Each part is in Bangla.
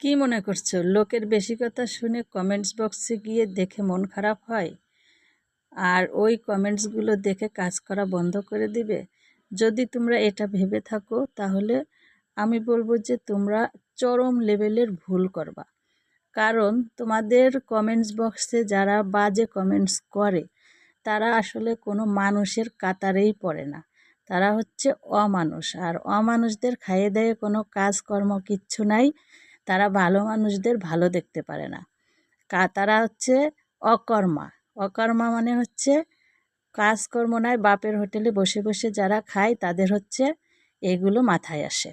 কি মনে করছ? লোকের বেশি কথা শুনে কমেন্টস বক্সে গিয়ে দেখে মন খারাপ হয়? আর ওই কমেন্টসগুলো দেখে কাজ করা বন্ধ করে দিবে? যদি তোমরা এটা ভেবে থাকো, তাহলে আমি বলব যে তোমরা চরম লেভেলের ভুল করবা। কারণ তোমাদের কমেন্টস বক্সে যারা বাজে কমেন্টস করে, তারা আসলে কোনো মানুষের কাতারেই পড়ে না। তারা হচ্ছে অমানুষ। আর অমানুষদের খাইয়ে দেয়ে কোনো কাজকর্ম কিচ্ছু নাই। তারা ভালো মানুষদের ভালো দেখতে পারে না। কা, তারা হচ্ছে অকর্মা। অকর্মা মানে হচ্ছে কাজকর্ম নয় বাপের হোটেলে বসে বসে যারা খায় তাদের হচ্ছে এগুলো মাথায় আসে।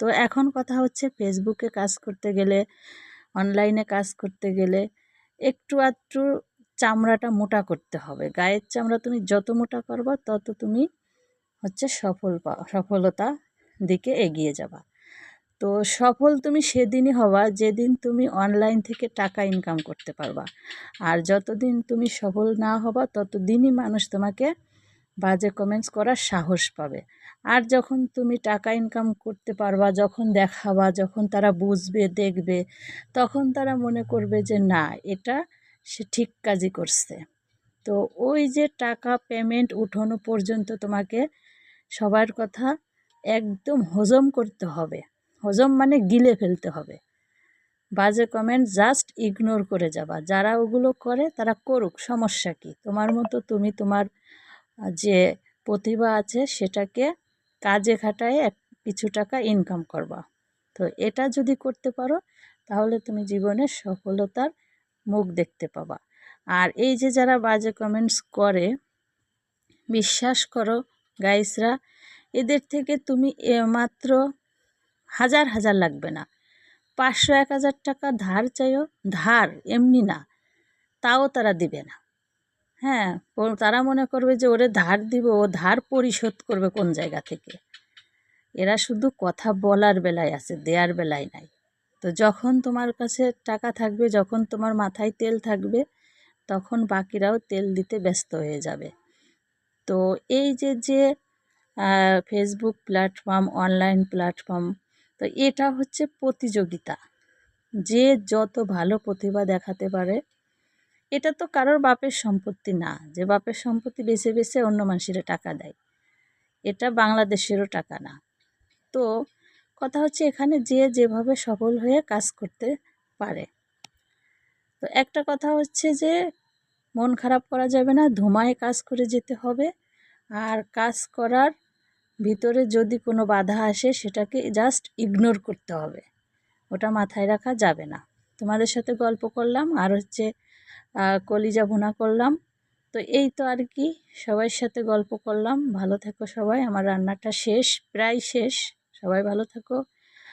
তো এখন কথা হচ্ছে ফেসবুকে কাজ করতে গেলে, অনলাইনে কাজ করতে গেলে একটু আধটু চামড়াটা মোটা করতে হবে। গায়ের চামড়া তুমি যত মোটা করবা তত তুমি হচ্ছে সফল সফলতা দিকে এগিয়ে যাবা। তো সফল তুমি সেদিনই হবা যেদিন তুমি অনলাইন থেকে টাকা ইনকাম করতে পারবা। আর যতদিন তুমি সফল না হবা, ততদিনই মানুষ তোমাকে বাজে কমেন্টস করার সাহস পাবে। আর যখন তুমি টাকা ইনকাম করতে পারবা, যখন দেখাবা, যখন তারা বুঝবে, দেখবে, তখন তারা মনে করবে যে, না, এটা সে ঠিক কাজই করছে। তো ওই যে টাকা পেমেন্ট উঠানো পর্যন্ত তোমাকে সবার কথা একদম হজম করতে হবে। হজম মানে গিলে ফেলতে হবে। বাজে কমেন্ট জাস্ট ইগনোর করে যাবা। যারা ওগুলো করে, তারা করুক, সমস্যা কি? তোমার মতো তুমি তোমার যে প্রতিভা আছে, সেটাকে কাজে খাটায় এক কিছু টাকা ইনকাম করবা। তো এটা যদি করতে পারো, তাহলে তুমি জীবনে সফলতার মুখ দেখতে পাবা। আর এই যে যারা বাজে কমেন্টস করে, বিশ্বাস করো গাইসরা এদের থেকে তুমি মাত্র হাজার হাজার লাগবে না। পাঁচশো এক হাজার টাকা ধার চাইও? ধার, এমনি না। তাও তারা দিবে না। হ্যাঁ তারা মনে করবে যে ওরে ধার দিব, ও ধার পরিশোধ করবে কোন জায়গা থেকে? এরা শুধু কথা বলার বেলায় আছে, দেয়ার বেলায় নাই। তো যখন তোমার কাছে টাকা থাকবে, যখন তোমার মাথায় তেল থাকবে, তখন বাকিরাও তেল দিতে ব্যস্ত হয়ে যাবে। তো এই যে যে ফেসবুক প্ল্যাটফর্ম অনলাইন প্ল্যাটফর্ম তো এটা হচ্ছে প্রতিযোগিতা। যে যত ভালো প্রতিভা দেখাতে পারে, এটা তো কারোর বাপের সম্পত্তি না। যে বাপের সম্পত্তি বেছে বেছে অন্য মানুষের টাকা দেয়, এটা বাংলাদেশেরও টাকা না। তো কথা হচ্ছে এখানে যে যেভাবে সফল হয়ে কাজ করতে পারে। তো একটা কথা হচ্ছে যে, মন খারাপ করা যাবে না, ধুমায় কাজ করে যেতে হবে। আর কাজ করার ভিতরে যদি কোনো বাধা আসে, সেটাকে জাস্ট ইগনোর করতে হবে। ওটা মাথায় রাখা যাবে না। তোমাদের সাথে গল্প করলাম, আর হচ্ছে কলিজা ভুনা করলাম। তো এই তো আর কি সবার সাথে গল্প করলাম। ভালো থেকো সবাই, আমার রান্নাটা শেষ, প্রায় শেষ। সবাই ভালো থেকো।